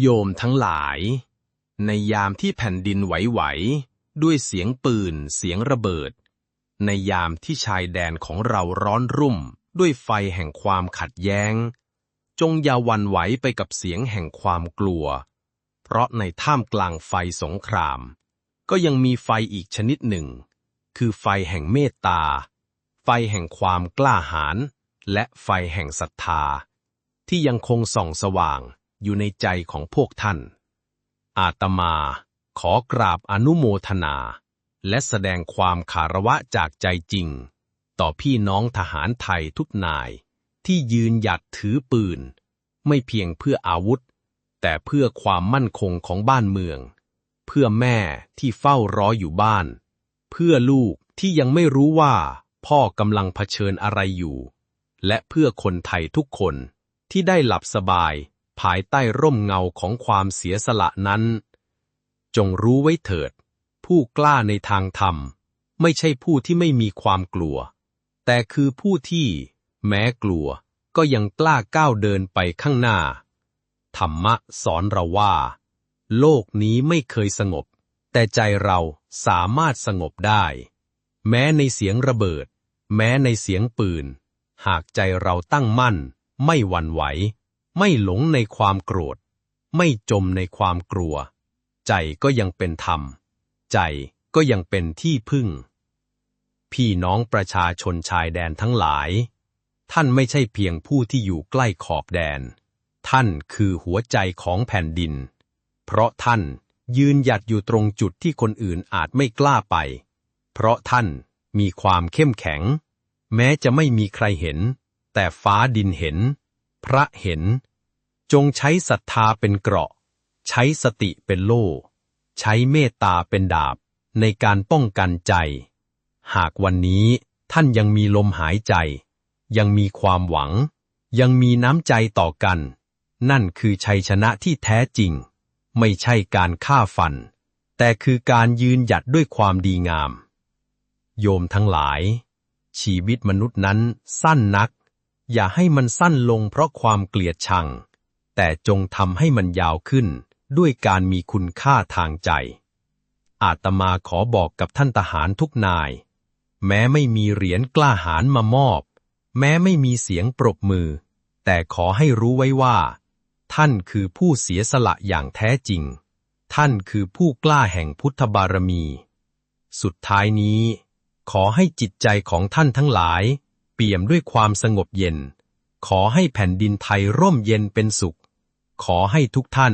โยมทั้งหลาย ในยามที่แผ่นดินไหวๆ ด้วยเสียงปืน เสียงระเบิด ในยามที่ชายแดนของเราร้อนรุ่ม ด้วยไฟแห่งความขัดแย้ง จงอย่าวันไหวไปกับเสียงแห่งความกลัว เพราะในท่ามกลางไฟสงคราม ก็ยังมีไฟอีกชนิดหนึ่ง คือไฟแห่งเมตตา ไฟแห่งความกล้าหาญและไฟแห่งศรัทธา ที่ยังคงส่องสว่าง อยู่ในใจของพวกท่าน อาตมาขอกราบอนุโมทนา และแสดงความคารวะจากใจจริง ต่อพี่น้องทหารไทยทุกนายที่ยืนหยัดถือปืน ไม่เพียงเพื่ออาวุธ แต่เพื่อความมั่นคงของบ้านเมือง เพื่อแม่ที่เฝ้ารออยู่บ้าน เพื่อลูกที่ยังไม่รู้ว่าพ่อกำลังเผชิญอะไรอยู่ และเพื่อคนไทยทุกคนที่ได้หลับสบาย ภายใต้ร่มเงาของความเสียสละนั้น จงรู้ไว้เถิด ผู้กล้าในทางธรรม ไม่ใช่ผู้ที่ไม่มีความกลัว แต่คือผู้ที่ แม้กลัวก็ยังกล้าก้าวเดินไปข้างหน้า ธรรมะสอนเราว่า โลกนี้ไม่เคยสงบ แต่ใจเราสามารถสงบได้ แม้ในเสียงระเบิด แม้ในเสียงปืน หากใจเราตั้งมั่น ไม่หวั่นไหว ไม่หลงในความโกรธ ไม่จมในความกลัว ใจก็ยังเป็นธรรม ใจก็ยังเป็นที่พึ่ง พี่น้องประชาชนชายแดนทั้งหลาย ท่านไม่ใช่เพียงผู้ที่อยู่ใกล้ขอบแดน ท่านคือหัวใจของแผ่นดิน เพราะท่านยืนหยัดอยู่ตรงจุดที่คนอื่นอาจไม่กล้าไป เพราะท่านมีความเข้มแข็ง แม้จะไม่มีใครเห็น แต่ฟ้าดินเห็น พระเห็น จงใช้ศรัทธาเป็นเกราะ ใช้สติเป็นโล่ ใช้เมตตาเป็นดาบ ในการป้องกันใจ หากวันนี้ท่านยังมีลมหายใจ ยังมีความหวัง ยังมีน้ำใจต่อกัน นั่นคือชัยชนะที่แท้จริง ไม่ใช่การฆ่าฟัน แต่คือการยืนหยัดด้วยความดีงาม โยมทั้งหลาย ชีวิตมนุษย์นั้นสั้นนัก อย่าให้มันสั้นลงเพราะความเกลียดชัง แต่จงทำให้มันยาวขึ้น ด้วยการมีคุณค่าทางใจ อาตมาขอบอกกับท่านทหารทุกนาย แม้ไม่มีเหรียญกล้าหาญมามอบ แม้ไม่มีเสียงปรบมือ แต่ขอให้รู้ไว้ว่า ท่านคือผู้เสียสละอย่างแท้จริง ท่านคือผู้กล้าแห่งพุทธบารมี สุดท้ายนี้ ขอให้จิตใจของท่านทั้งหลาย เปี่ยมด้วยความสงบเย็น ขอให้แผ่นดินไทยร่มเย็นเป็นสุข ขอให้ทุกท่าน